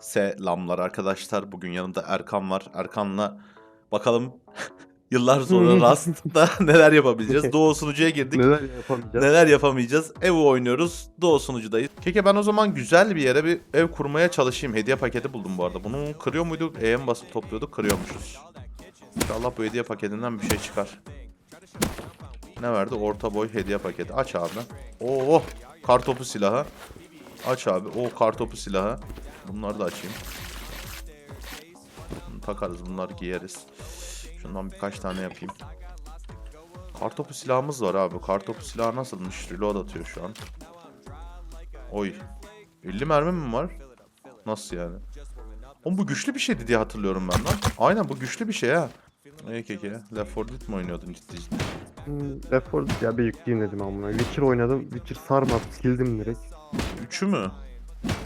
Selamlar arkadaşlar. Bugün yanımda Erkan var. Erkan'la bakalım yıllar sonra Rust'ta neler yapabileceğiz. Doğu sunucuya girdik. Neler yapamayacağız? Neler yapamayacağız? Ev oynuyoruz. Doğu sunucudayız. Keke ben o zaman güzel bir yere bir ev kurmaya çalışayım. Hediye paketi buldum bu arada. Bunu kırıyor muyduk? E'ye mi basıp topluyorduk? Kırıyormuşuz. İnşallah bu hediye paketinden bir şey çıkar. Ne verdi? Orta boy hediye paketi. Aç abi. Oo, kartopu silahı. Aç abi. O kartopu silahı. Bunları da açayım. Bunu takarız. Bunları giyeriz. Şundan birkaç tane yapayım. Kartopu silahımız var abi. Kartopu silahı nasılmış? Reload atıyor şu an. Oy. 50 mermi mi var? Nasıl yani? Oğlum bu güçlü bir şeydi diye hatırlıyorum ben lan. Aynen bu güçlü bir şey ha. Keke. Left 4 Dead mi oynuyordun ciddi ciddi? Hmm, Left 4 Dead ya bir yükleyeyim dedim amına. Witcher oynadım. Witcher sarmadı. Sildim direkt. Üçü mü?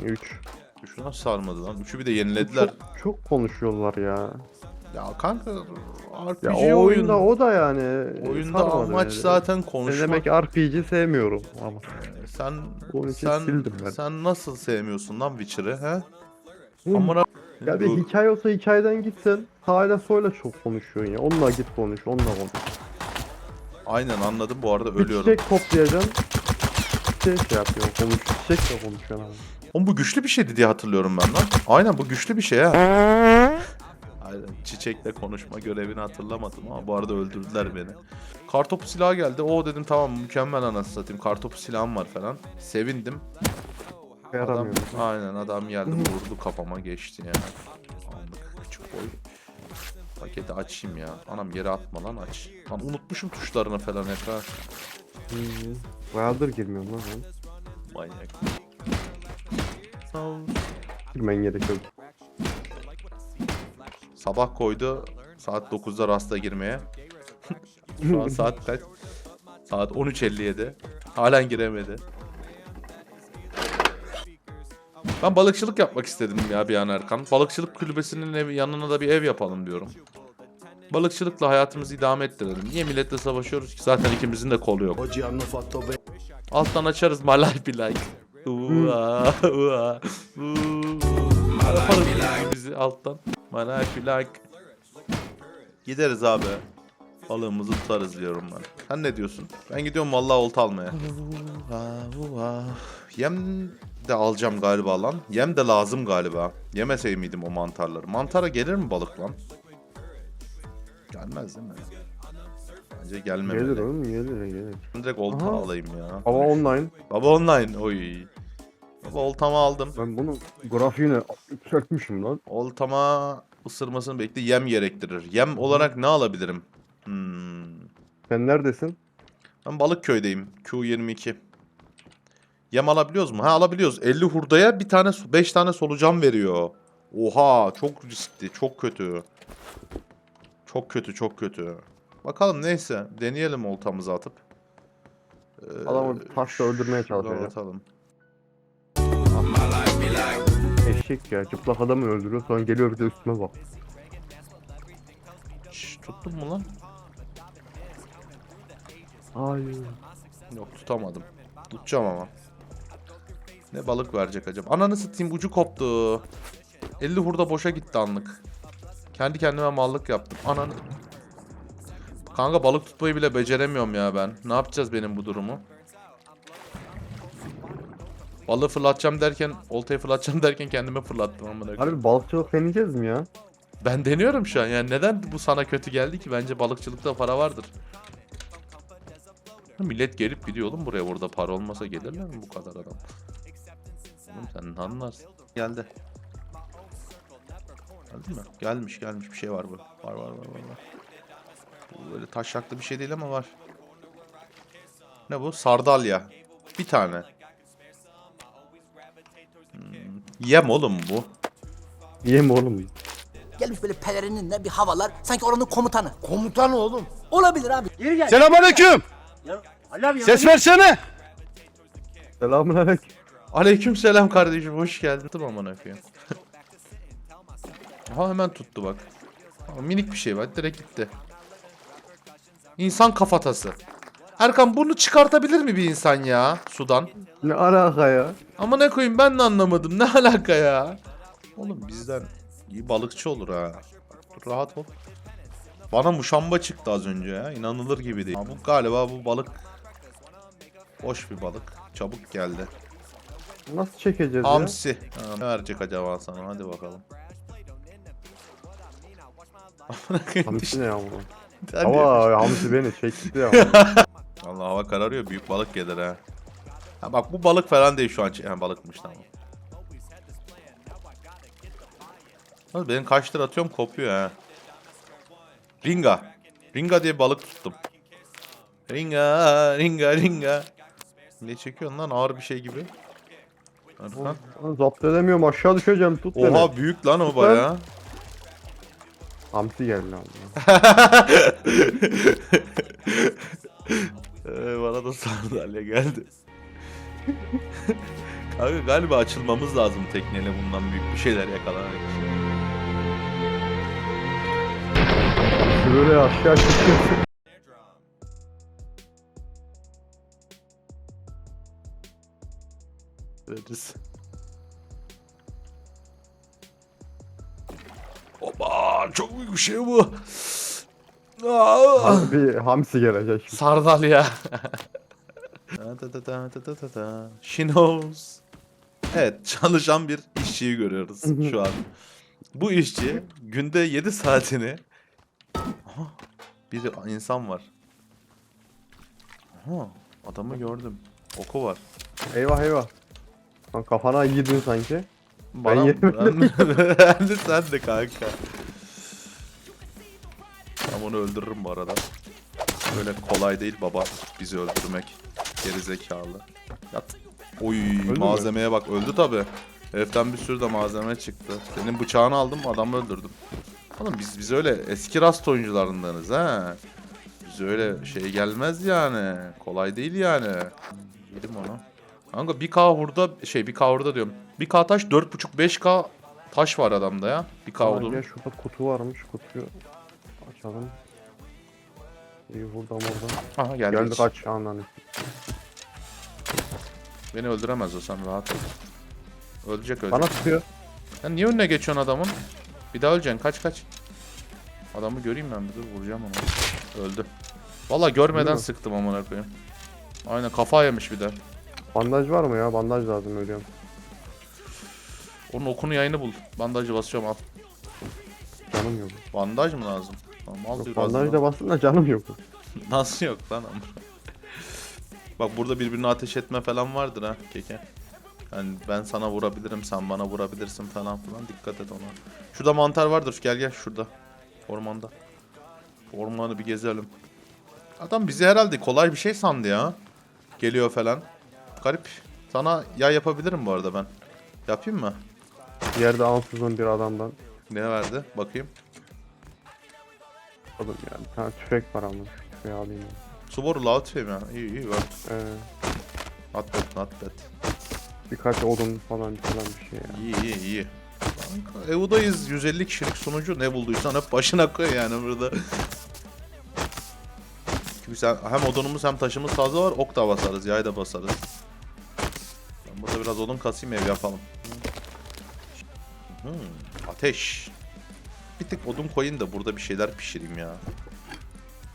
3. Üçü nasıl sarmadı lan? Üçü bir de yenilediler. Çok, çok konuşuyorlar ya. Ya kanka RPG Ya o oyun. oyunda o da yani. Oyunda amaç öyle. zaten konuşmak. demek RPG sevmiyorum ama. Sen sen sildim ben. sen nasıl sevmiyorsun lan Witcher'ı he? Hı. Amına Ya bir Bu- hikaye olsa hikayeden gitsen sağıyla soyla çok konuşuyorsun ya. Onunla git konuş, onunla konuş. Aynen anladım bu arada Bir ölüyorum. çiçek toplayacaksın. Şey şey yapıyor, konuş. Çiçekle konuşuyorsun ama. Oğlum bu güçlü bir şeydi diye hatırlıyorum ben lan. Aynen bu güçlü bir şey ha. Aynen çiçekle konuşma görevini hatırlamadım ama bu arada öldürdüler beni. Kartopu silahı geldi. O dedim tamam mükemmel anasını satayım. Kartopu silahım var falan. Sevindim. Adam, Yaramıyor. aynen adam geldi vurdu kafama geçti ya. Anlık küçük boy. Paketi açayım ya. Anam yere atma lan aç. Lan unutmuşum tuşlarını falan hep ha. Bayağıdır girmiyorum lan ben. Manyak. Girmen gerekiyor. Sabah koydu. Saat 9'da rasta girmeye. Şu an saat kaç? Saat 13.57. Halen giremedi. Ben balıkçılık yapmak istedim ya bir an Erkan. Balıkçılık kulübesinin evi, yanına da bir ev yapalım diyorum. Balıkçılıkla hayatımızı idame ettirelim. Niye milletle savaşıyoruz ki? Zaten ikimizin de kolu yok. Alttan açarız my life be like. Ua, ua. Yaparız biz bizi alttan. My life be like. Gideriz abi. Balığımızı tutarız diyorum ben. Sen ne diyorsun? Ben gidiyorum vallahi olta almaya. Ua, ua. Yem de alacağım galiba lan. Yem de lazım galiba. Yemesey miydim o mantarları? Mantara gelir mi balık lan? Gelmez değil mi? Bence gelmemeli. Gelir oğlum gelir gelir. Ben direkt olta Aha. alayım ya. Ama online Baba online. Oy. Baba oltama aldım. ben bunu grafiğini sökmüşüm lan. Oltama ısırmasını bekle. Yem gerektirir. Yem olarak ne alabilirim? Hmm. Sen neredesin? Ben Balıkköy'deyim. Q22. Yem alabiliyoruz mu? Ha alabiliyoruz. 50 hurdaya bir tane 5 tane solucan veriyor. Oha çok riskli. Çok kötü. Çok kötü çok kötü. Bakalım neyse. Deneyelim oltamızı atıp. Ee, Adamı taşla öldürmeye çalışacağım. atalım. Eşek ya çıplak adamı öldürüyor sonra geliyor bir de üstüme bak. Şş, tuttun mu lan? Hayır. Yok tutamadım. Tutacağım ama. Ne balık verecek acaba? Ananı satayım ucu koptu. 50 hurda boşa gitti anlık. Kendi kendime mallık yaptım. Ananı... Kanka balık tutmayı bile beceremiyorum ya ben. Ne yapacağız benim bu durumu? Balığı fırlatacağım derken, oltayı fırlatacağım derken kendime fırlattım amına koyayım. Harbi balıkçılık deneyeceğiz mi ya? Ben deniyorum şu an. Yani neden bu sana kötü geldi ki? Bence balıkçılıkta para vardır. Millet gelip gidiyor oğlum buraya. Burada para olmasa gelirler mi bu kadar adam? Oğlum sen ne anlarsın? Geldi. Geldi mi? Gelmiş gelmiş bir şey var bu. Var var var var. var. Bu böyle taşaklı bir şey değil ama var. Ne bu? Sardalya. Bir tane. Hmm, Yem oğlum bu. Yiyeyim oğlum. Gelmiş böyle pelerininle bir havalar. Sanki oranın komutanı. Komutan oğlum. Olabilir abi. Geri gel. Selamünaleyküm. Ya, abi Ses versene. Selamun aleyküm. Aleyküm selam kardeşim hoş geldin. Dur aman koyayım. Aha hemen tuttu bak. Ama minik bir şey var direkt gitti. İnsan kafatası. Erkan bunu çıkartabilir mi bir insan ya sudan? Ne alaka ya? Ama ne koyayım ben de anlamadım ne alaka ya. Oğlum bizden iyi balıkçı olur ha. Dur rahat ol. Bana muşamba çıktı az önce ya. İnanılır gibi değil. Ha, bu galiba bu balık boş bir balık. Çabuk geldi. Nasıl çekeceğiz ya? Hamsi. Ha, ne verecek acaba sana? Hadi bakalım. Hamsi ne ya bu? Ama hamsi beni çekti ya. Allah hava kararıyor. Büyük balık gelir ha. Ha bak bu balık falan değil şu an. Yani balıkmış tamam. Lan Benim kaç lira atıyorum kopuyor ha. Ringa. Ringa diye balık tuttum. Ringa, ringa, ringa. Ne çekiyorsun lan ağır bir şey gibi. Erkan. Zapt edemiyorum aşağı düşeceğim tut beni. Oha büyük lan o baya. Hamsi geldi lan. Ee, bana da sandalye geldi. Kanka galiba açılmamız lazım tekneyle bundan büyük bir şeyler yakalamak için. Böyle aşağı çıkıyorsun. Veririz. Oba çok büyük bir şey bu. Aa! bir hamsi gelecek şimdi. Sardalya. Da da da da da da da da. She knows. Evet çalışan bir işçiyi görüyoruz şu an. Bu işçi günde 7 saatini Aha, bir insan var. Aha, adamı gördüm. Oku var. Eyvah eyvah. Lan kafana yedin sanki. Bana, yemedim. ben de sen de kanka. Ben onu öldürürüm bu arada. Öyle kolay değil baba bizi öldürmek. Geri zekalı. Yat. Oy mü? malzemeye bak öldü tabi. Heriften bir sürü de malzeme çıktı. Senin bıçağını aldım adamı öldürdüm. Oğlum biz biz öyle eski rast oyuncularındanız ha. Biz öyle şey gelmez yani. Kolay değil yani. Yedim onu. Kanka 1K hurda şey 1K hurda diyorum. 1K taş 4.5 5K taş var adamda ya. 1K Aa, odun. gel şurada kutu varmış kutuyu açalım. İyi burada burada. Aha geldi. Geldi hiç. kaç ananı. Beni öldüremez o sen rahat ol. Ölecek ölecek. Bana sıkıyor. Sen niye önüne geçiyorsun adamın? Bir daha öleceksin kaç kaç. Adamı göreyim ben bir dur vuracağım onu. Öldü. Valla görmeden sıktım amına koyayım. Aynen kafa yemiş bir de. Bandaj var mı ya? Bandaj lazım ölüyorum. Onun okunu yayını bul. Bandajı basıyorum al. Canım yok. Bandaj mı lazım? Tamam al yok biraz bandaj daha. da bastın da canım yok. Nasıl yok lan ama. Bak burada birbirine ateş etme falan vardır ha keke. Yani ben sana vurabilirim, sen bana vurabilirsin falan filan. Dikkat et ona. Şurada mantar vardır. Gel gel şurada. Ormanda. Ormanı bir gezelim. Adam bizi herhalde kolay bir şey sandı ya. Geliyor falan. Garip. Sana yay yapabilirim bu arada ben. Yapayım mı? Yerde ansızın bir adamdan. Ne verdi? Bakayım. Oğlum ya bir tane tüfek var ama. Tüfeği alayım ya. Subaru Lautfe mi? İyi iyi var. Ee, Not bad, not bad. birkaç odun falan falan bir şey ya. İyi iyi iyi. Kanka EU'dayız 150 kişilik sunucu ne bulduysan hep başına koy yani burada. Çünkü sen hem odunumuz hem taşımız fazla var ok da basarız yay da basarız. Ben burada biraz odun kasayım ev yapalım. Hmm, ateş. Bir tık odun koyayım da burada bir şeyler pişireyim ya.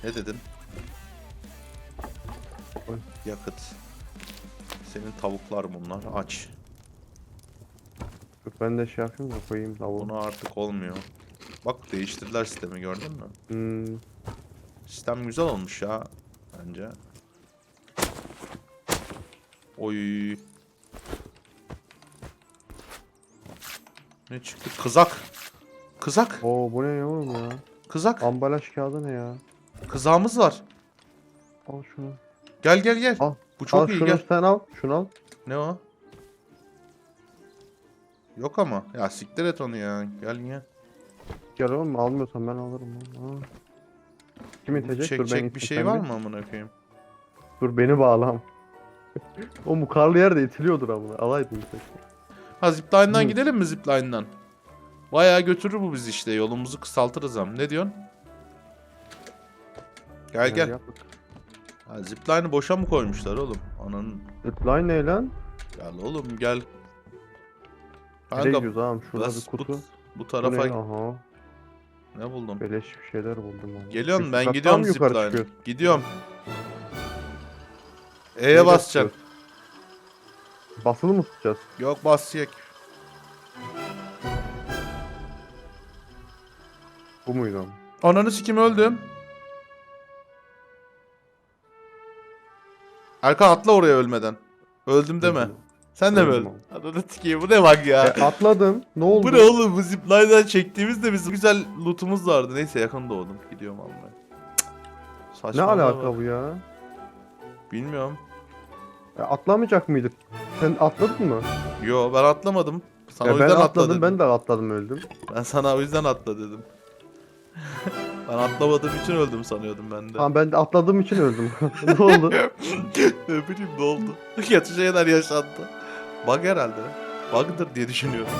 Ne dedin? Koy. Yakıt. Senin tavuklar bunlar aç. Ben de şey yapayım da koyayım tavuğu. Bunu artık olmuyor. Bak değiştirdiler sistemi gördün mü? Hmm, Sistem güzel olmuş ya bence. Oy. Ne çıktı? Kızak. Kızak. Oo bu ne ya oğlum ya? Kızak. Ambalaj kağıdı ne ya? Kızağımız var. Al şunu. Gel gel gel. Al. Bu çok al iyi şunu gel. sen al. Şunu al. Ne o? Yok ama. Ya siktir et onu ya. Gel gel. Gel oğlum almıyorsan ben alırım. Ha. Kim itecek? Çek Dur ben bir şey var bir- mı amına koyayım? Dur beni bağlam. o bu karlı yerde itiliyordur amına. Alaydın tek. Ha zipline'dan Hı. gidelim mi zipline'dan? Bayağı götürür bu biz işte. Yolumuzu kısaltırız hem. Ne diyorsun? Gel gel. yap. Ha, zipline'ı boşa mı koymuşlar oğlum? Ananın Zipline ne lan? gel oğlum gel. Nereye Kanka gidiyoruz ağam? Şurada bir kutu. bu, bu Bu tarafa ne? Aha. ne buldum? Beleş bir şeyler buldum. ama. Geliyorum ben gidiyorum mı yukarı zipline. çıkıyor? Gidiyorum. E'ye Nereye çıkıyoruz? Basılı mı tutacağız? Yok basacak. Bu muydu? Ananı sikim öldüm. Erkan atla oraya ölmeden. Öldüm deme. Sen de mi öldün? Ananı sikeyim bu ne bak ya. E, atladım. Ne oldu? bu ne oğlum bu zipline'dan çektiğimizde biz güzel lootumuz vardı. Neyse yakın doğdum. Gidiyorum almaya. Cık. Ne alaka bak. bu ya? Bilmiyorum. E, atlamayacak mıydık? Sen atladın mı? Yo ben atlamadım. Sana o Ya ben yüzden atla atladım. dedim. Ben de atladım öldüm. Ben sana o yüzden atla dedim. ben atlamadığım için öldüm sanıyordum ben de. Tamam ben de atladığım için öldüm. ne oldu? ne bileyim ne oldu? Kötü şeyler yaşandı. Bug herhalde. Bug'dır diye düşünüyorum.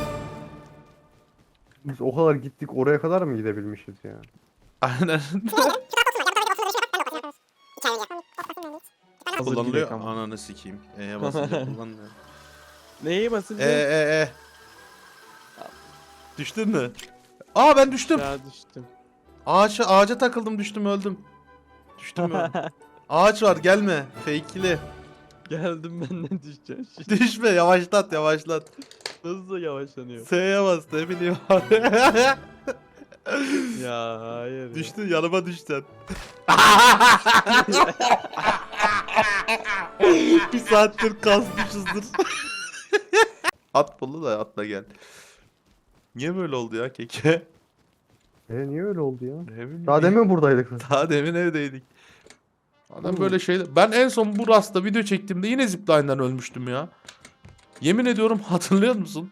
Biz o kadar gittik oraya kadar mı gidebilmişiz ya? Aynen. Hazır Kullanılıyor. gidek ama. Ananı sikeyim. E'ye basınca kullanılıyor. Neye E basınca? e e. Düştün mü? Aa ben düştüm. Ya düştüm. Ağaça, ağaca takıldım düştüm öldüm. Düştüm öldüm. Ağaç var gelme. Fake'li. Geldim benden düşeceğim. Şimdi Düşme yavaşlat yavaşlat. hızlı yavaşlanıyor. S'ye bas ne bileyim ya hayır. ya. Düştün yanıma düştün. bir saattir kasmışızdır. At bulu da atla gel. Niye böyle oldu ya keke? E niye öyle oldu ya? Ne bileyim. Daha demin buradaydık. Daha demin evdeydik. Adam böyle şey... Ben en son bu rasta video çektiğimde yine zipline'dan ölmüştüm ya. Yemin ediyorum hatırlıyor musun?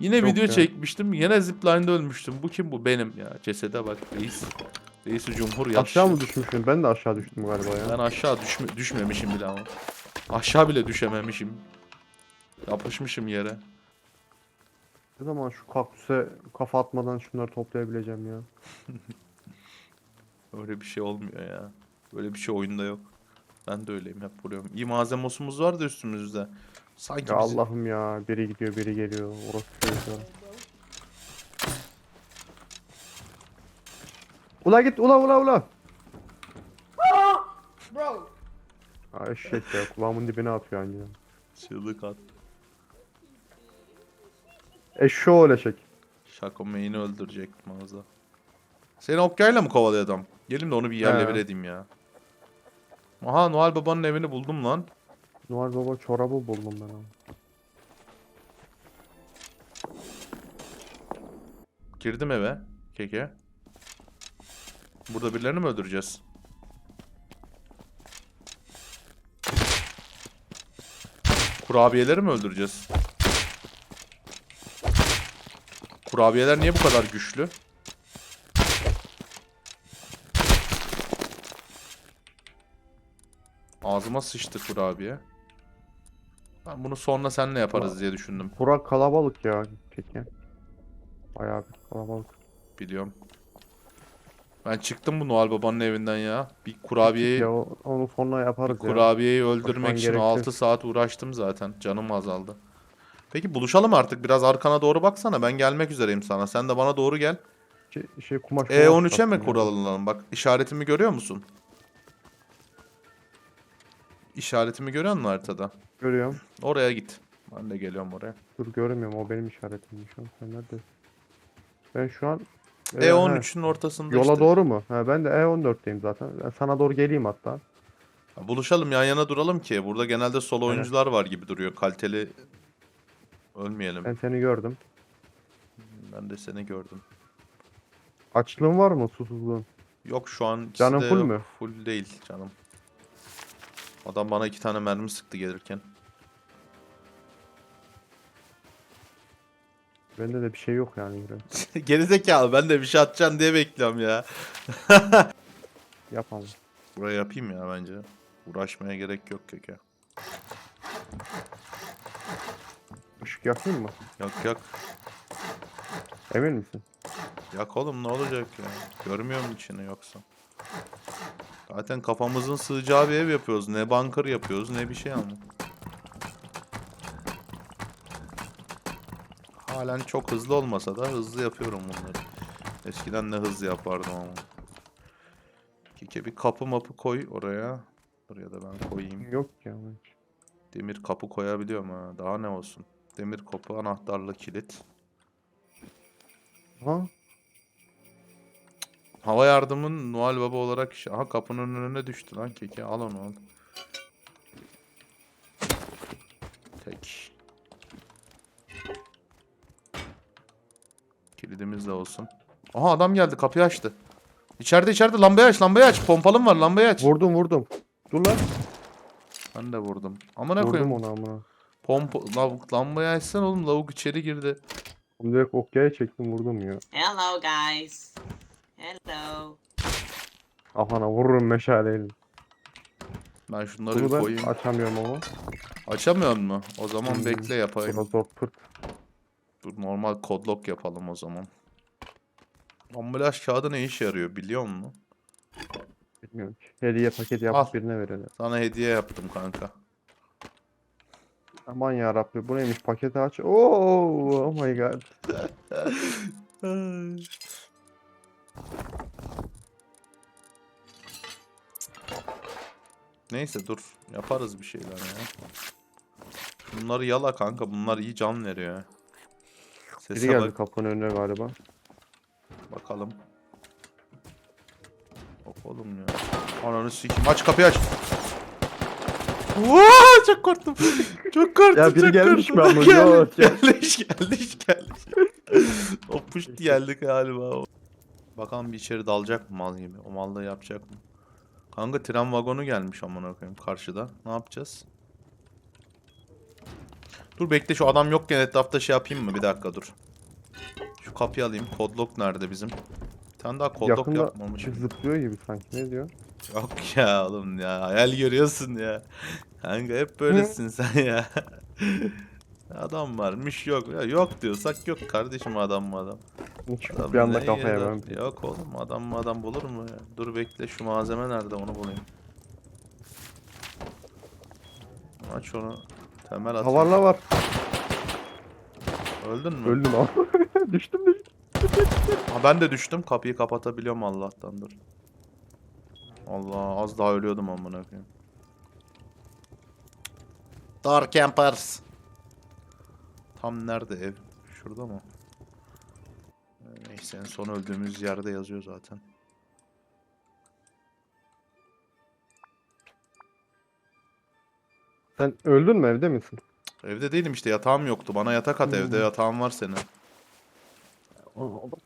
Yine Yok video ya. çekmiştim. Yine zipline'da ölmüştüm. Bu kim bu? Benim ya. Cesede bak reis. Reisi Cumhur yaş. Aşağı mı düşmüşsün? Ben de aşağı düştüm galiba ya. Ben aşağı düşme, düşmemişim bile ama. Aşağı bile düşememişim. Yapışmışım yere. Ne zaman şu kaktüse kafa atmadan şunları toplayabileceğim ya. Öyle bir şey olmuyor ya. Böyle bir şey oyunda yok. Ben de öyleyim hep vuruyorum. İyi malzemosumuz var da üstümüzde. Sanki Ya bizi- Allah'ım ya. Biri gidiyor biri geliyor. Orası Ula git ula ula ula. Ha eşek ya kulağımın dibine atıyor anca. Çığlık at. Eşşoğlu eşek. Şako main'i öldürecektim ağza. Seni okyayla mı kovalıyor adam? Gelin de onu bir yerle He. bir edeyim ya. Aha Noel Baba'nın evini buldum lan. Noel Baba çorabı buldum ben abi. Girdim eve. Keke. Burada birilerini mi öldüreceğiz? Kurabiyeleri mi öldüreceğiz? Kurabiyeler niye bu kadar güçlü? Ağzıma sıçtı kurabiye. Ben bunu sonra seninle yaparız diye düşündüm. Bura kalabalık ya. Peki. Bayağı bir kalabalık. Biliyorum. Ben çıktım bu Noel Baba'nın evinden ya. Bir kurabiyeyi Ya onu sonra yaparız ya. kurabiyeyi öldürmek Koşman için gerekti. 6 saat uğraştım zaten. Canım azaldı. Peki buluşalım artık. Biraz arkana doğru baksana. Ben gelmek üzereyim sana. Sen de bana doğru gel. Şey, şey kumaş E13'e kumaş mi ya. kuralım? Bak işaretimi görüyor musun? İşaretimi görüyor musun haritada? Görüyorum. Oraya git. Ben de geliyorum oraya. Dur görmüyorum o benim işaretimdi şu an. Sen neredesin? Ben şu an E13'ün ortasında yola işte. doğru mu? Ha, ben de E14'teyim zaten. Ben sana doğru geleyim hatta. Buluşalım yan yana duralım ki. Burada genelde solo Evet. oyuncular var gibi duruyor. Kaliteli ölmeyelim. Ben seni gördüm. Ben de seni gördüm. Açlığın var mı? Susuzluğun. Yok şu an ikisi Canın de full yok. mü? Full değil canım. Adam bana iki tane mermi sıktı gelirken. Bende de bir şey yok yani. Gerizekalı ben de bir şey atacaksın diye bekliyorum ya. Yapalım. Buraya yapayım ya bence. Uğraşmaya gerek yok keke. Işık yakayım mı? Yok yok. Emin misin? Yak oğlum ne olacak ya? Görmüyor musun içini yoksa? Zaten kafamızın sığacağı bir ev yapıyoruz. Ne bunker yapıyoruz ne bir şey ama. Halen çok hızlı olmasa da hızlı yapıyorum bunları. Eskiden ne hızlı yapardım ama. Kike bir kapı mapı koy oraya. Oraya da ben koyayım. Yok ya. Demir kapı koyabiliyorum ha. Daha ne olsun. Demir kapı, anahtarlı kilit. Ha? Hava yardımın Noel Baba olarak Aha kapının önüne düştü lan keke. Al onu al. De olsun. Aha adam geldi kapıyı açtı. İçeride içeride lambayı aç lambayı aç. Pompalım var lambayı aç. Vurdum vurdum. Dur lan. Ben de vurdum. Amına Vurdum koyayım. onu amına. Pompa lavuk lambayı açsana oğlum lavuk içeri girdi. Oğlum Direkt okyaya çektim vurdum ya. Hello, guys. Hello. Kafana vururum meşaleyle. Ben şunları Bunu bir ben koyayım. açamıyorum ama. Açamıyor mu? O zaman Hmm, bekle yapayım. Biraz zor pırt. Dur normal kodlok yapalım o zaman. Ambalaj kağıdı ne işe yarıyor biliyor musun? Bilmiyorum ki. Hediye paketi Al. yapıp birine verelim. Sana hediye yaptım kanka. Aman ya Rabbi bu neymiş paketi aç. Oo, oh my god. Neyse dur. Yaparız bir şeyler ya. Bunları yala kanka. Bunlar iyi can veriyor. ya. Biri Sese geldi bak kapının önüne galiba. Bakalım. Yok oğlum ya. Ananı sikeyim. Aç kapıyı aç. Vaa, çok korktum. Çok korktum. Ya biri çok gelmiş mi korktum. ama? Yok ya. gelmiş, gelmiş, gelmiş. o puşt geldi galiba. Bakalım bir içeri dalacak mı mal gibi? O malda yapacak mı? Kanka tren vagonu gelmiş amına koyayım karşıda. Ne yapacağız? Dur bekle şu adam yokken etrafta şey yapayım mı? Bir dakika dur. Şu kapıyı alayım. Kodlok nerede bizim? Bir tane daha kodlok Yakında yapmamışım. zıplıyor gibi sanki ne diyor? Yok ya oğlum ya. Hayal görüyorsun ya. Kanka hep böylesin sen ya. adam varmış yok. Ya yok diyorsak yok kardeşim adam mı adam. Adam bir anda kafaya ben. Yok oğlum adam mı adam bulur mu ya? Dur bekle şu malzeme nerede onu bulayım. Aç onu. Temel atayım. Havarla var. Öldün mü? Öldüm ama. Düştüm düştüm. Ha, ben de düştüm. Kapıyı kapatabiliyorum Allah'tan dur. Allah az daha ölüyordum amına koyayım. Dark Campers. Tam nerede ev? Şurada mı? Ee, Neyse en son öldüğümüz yerde yazıyor zaten. Sen öldün mü evde misin? Evde değilim işte yatağım yoktu. Bana yatak at evde yatağım var senin.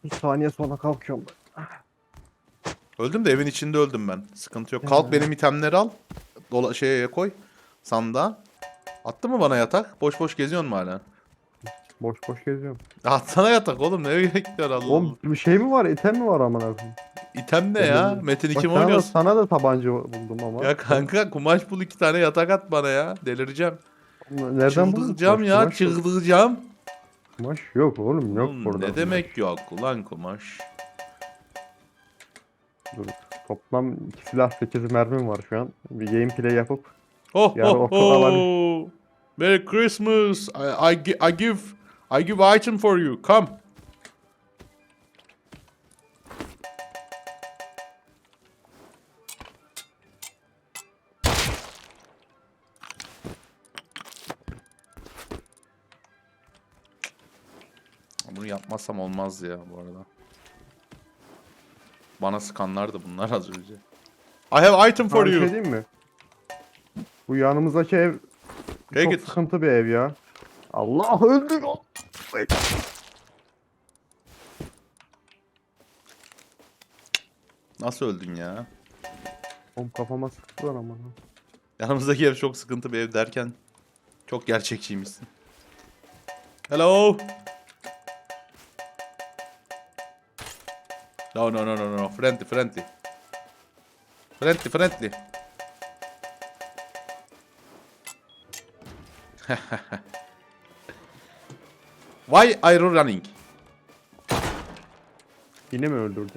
Bir saniye sonra kalkıyorum. Öldüm de evin içinde öldüm ben. Sıkıntı yok. Kalk benim itemleri al. Dola şeye koy. Sandığa. Attı mı bana yatak? Boş boş geziyorsun mu hala? Boş boş geziyorum. Atsana yatak oğlum ne gerekiyor Allah Allah. Oğlum bir şey mi var? İtem mi var amına koyayım? İtem ne ya? Metin Bak 2 mi sana, da, oynuyorsun? sana da tabanca buldum ama. Ya kanka kumaş bul iki tane yatak at bana ya. Delireceğim. Nereden buldun? Çıldıracağım ya Kumaş çıldıracağım. Kumaş yok oğlum yok Oğlum, burada. ne demek yok lan kumaş? Dur. Toplam iki silah 8 mermim var şu an. Bir gameplay yapıp Oh oh oh. Merry Christmas. I, I, gi- I give I give item for you. Come. Bunu yapmazsam olmazdı ya bu arada. Bana sıkanlardı bunlar az önce. I have item for bir you. şey mi? Bu yanımızdaki ev Take çok it. sıkıntı bir ev ya. Allah öldür o. Nasıl öldün ya? Oğlum kafama sıktılar ama. Yanımızdaki ev çok sıkıntı bir ev derken çok gerçekçiymişsin. Hello. No no no no no friendly friendly. Friendly friendly. Why are you running? Yine mi öldürdü?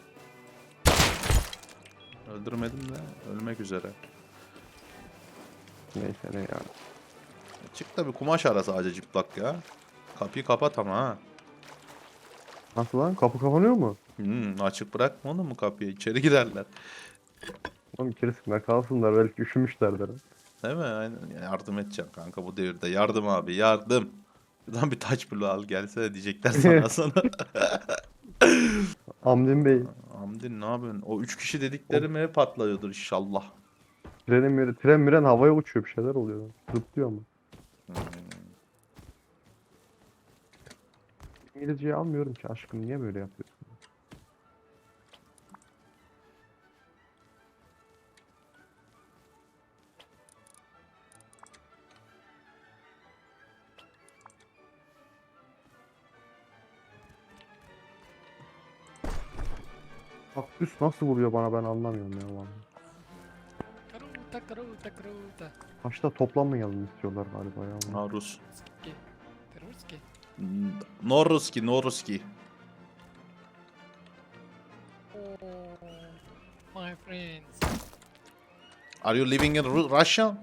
Öldürmedim de ölmek üzere. Neyse ne ya. Çık da bir kumaş ara sadece cıplak ya. Kapıyı kapat ama ha. Nasıl lan? Kapı kapanıyor mu? Hmm, açık bırakma onu mu kapıyı? İçeri girerler. Oğlum içerisinde kalsınlar belki üşümüşlerdir. Değil mi? Aynen. Yardım edeceğim kanka bu devirde. Yardım abi yardım. Şuradan bir taç bloğu al gelsene diyecekler sana sana. Hamdin Bey. Hamdi ne yapıyorsun? O üç kişi dediklerime patlıyordur inşallah. Trenin tren miren havaya uçuyor bir şeyler oluyor. Zıplıyor ama. Hmm. İngilizceyi almıyorum ki aşkım niye böyle yapıyorsun? Kaktüs nasıl vuruyor bana ben anlamıyorum ya vallahi. Karuta, karuta, karuta. Başta toplanmayalım istiyorlar galiba ya. Ha Rus. Ruski. Ruski. No Ruski, no Ruski. Oh, my friends. Are you living in Ru- Russia?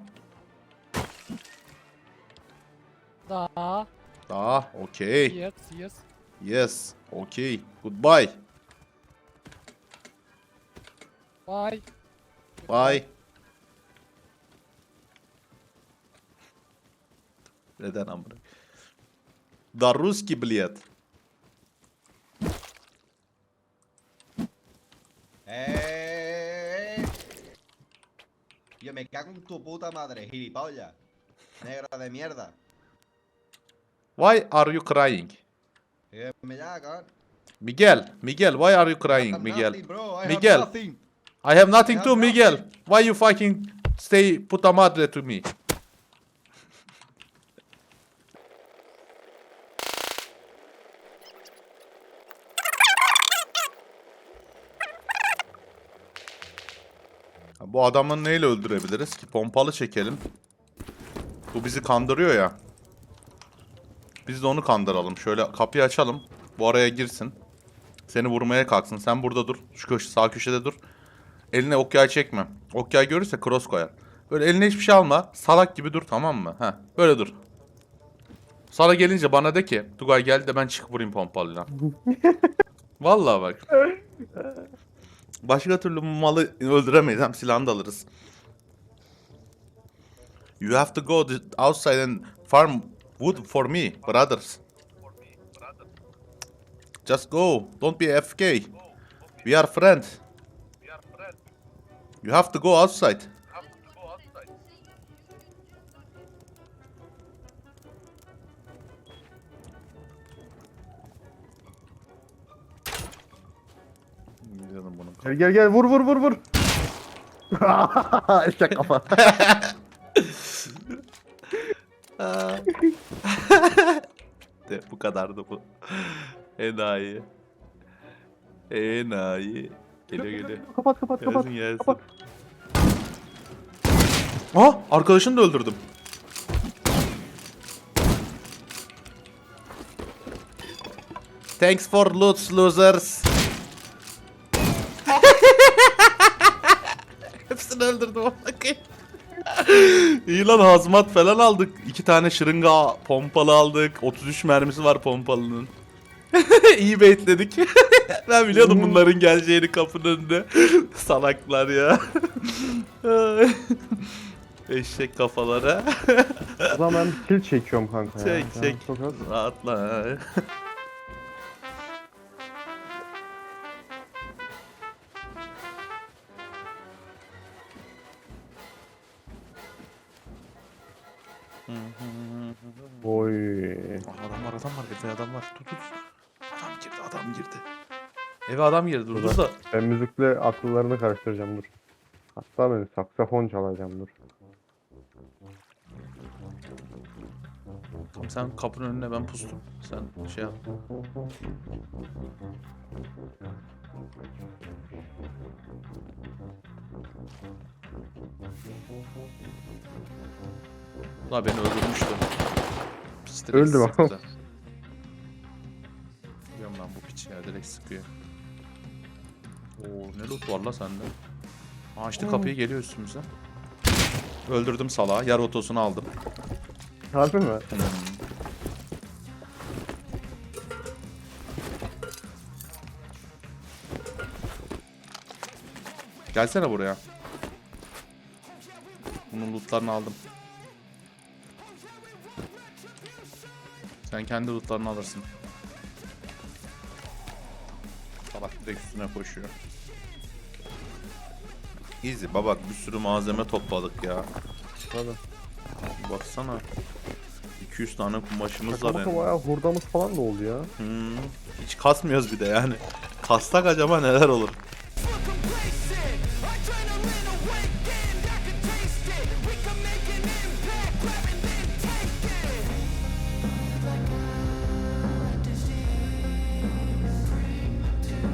Da, Ah, okay. yes, yes. Yes, okay. Goodbye. Bye. Bye. Neden amına? Da Ruski блядь. ¡Eh! Yo me cago en tu puta madre, gilipollas. Negro de mierda. Why are you crying? Dígame ya, cabrón. Miguel, Miguel, why are you I crying, have Miguel? nothing, bro. I Miguel. Have nothing. I have nothing I to have Miguel. nothing. Why you fucking stay puta madre to me? Bu adamı neyle öldürebiliriz ki? Pompalı çekelim. Bu bizi kandırıyor ya. Biz de onu kandıralım. Şöyle kapıyı açalım. Bu araya girsin. Seni vurmaya kalksın. Sen burada dur. Şu köşe, sağ köşede dur. Eline okyay çekme. Okyay görürse cross koyar. Böyle eline hiçbir şey alma. Salak gibi dur tamam mı? Heh. Böyle dur. Sana gelince bana de ki Tugay gel de ben çıkıp vurayım pompalıyla. Vallahi bak. Başka türlü malı öldüremeyiz. Hem silahını da alırız. You have to go outside and farm wood for me, brothers. Just go. Don't be AFK. We are friends. You have to go outside. Gel gel gel vur vur vur vur. Eşek kafa. de bu kadardı bu. Enayi. Enayi. Geliyor geliyor. kapat kapat kapat. Gelsin gelsin. kapat. Aa arkadaşını da öldürdüm. Thanks for loot losers. Öldürdüm bakayım. İyi lan hazmat falan aldık. İki tane şırınga pompalı aldık. 33 mermisi var pompalının. İyi baitledik. ben biliyordum bunların geleceğini kapının önünde. Salaklar ya. Eşek kafalara. O zaman ben kill çekiyorum kanka ya. Çek, Ya, çek. Çok az. Rahatla. Oy. Adam var adam var evde adam var. Dur dur. Adam girdi adam girdi. Eve adam girdi dur dur da. Ben müzikle akıllarını karıştıracağım dur. Hatta ben saksafon çalacağım dur. Tamam sen kapının önüne ben pustum. Sen şey yap. La beni öldürmüştü. Piç direkt Öldüm Biliyorum lan bu piç ya direkt sıkıyor. Oo ne loot var la sende. Aa işte kapıyı hmm. geliyor üstümüze. Öldürdüm salağı. Yer otosunu aldım. Harbi mi? Hmm. Gelsene buraya. Bunun lootlarını aldım. Sen kendi lootlarını alırsın. Salak direkt üstüne koşuyor. Easy baba bir sürü malzeme topladık ya. Tabii. Baksana. 200 tane kumaşımız var yani. bayağı hurdamız falan da oldu ya. Hmm. Hiç kasmıyoruz bir de yani. Kastak acaba neler olur?